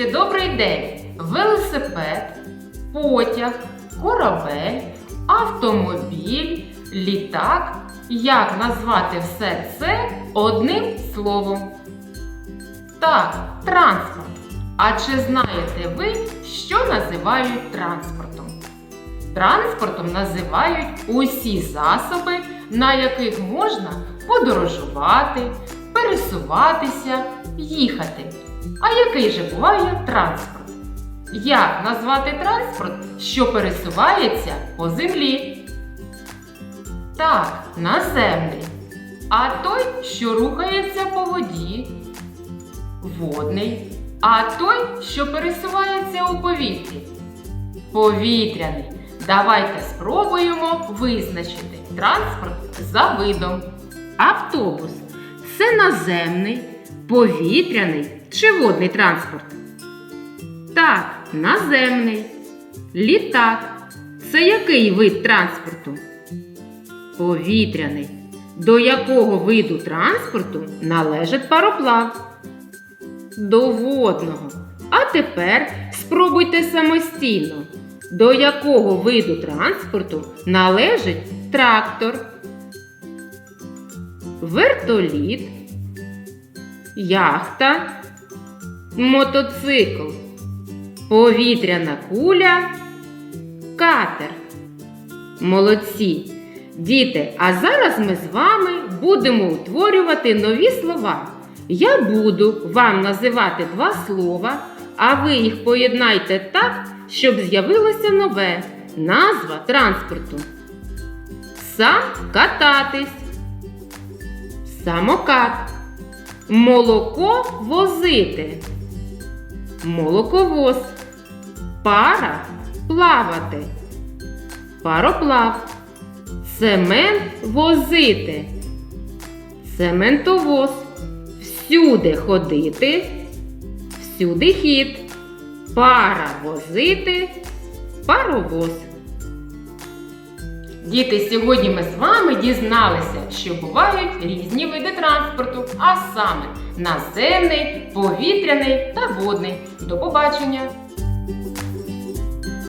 Діти, добрий день! Велосипед, потяг, корабель, автомобіль, літак. Як назвати все це одним словом? Так, транспорт. А чи знаєте ви, що називають транспортом? Транспортом називають усі засоби, на яких можна подорожувати, пересуватися, їхати. А який же буває транспорт? Як назвати транспорт, що пересувається по землі? Так, наземний. А той, що рухається по воді, водний. А той, що пересувається у повітрі, повітряний. Давайте спробуємо визначити транспорт за видом. Автобус це наземний, повітряний чи водний транспорт? Так, наземний. Літак це який вид транспорту? Повітряний. До якого виду транспорту належить пароплав? До водного. А тепер спробуйте самостійно. До якого виду транспорту належить трактор? Вертоліт, яхта, мотоцикл, повітряна куля, катер. Молодці! Діти, а зараз ми з вами будемо утворювати нові слова. Я буду вам називати два слова, а ви їх поєднайте так, щоб з'явилося нове назва транспорту. Сам кататись. Самокат. Молоко возити. Молоковоз. Пара плавати. Пароплав. Цемент возити. Цементовоз. Всюди ходити. Всюди хід. Пара возити. Паровоз. Діти, сьогодні ми з вами дізналися, що бувають різні види транспорту, а саме наземний, повітряний та водний. До побачення!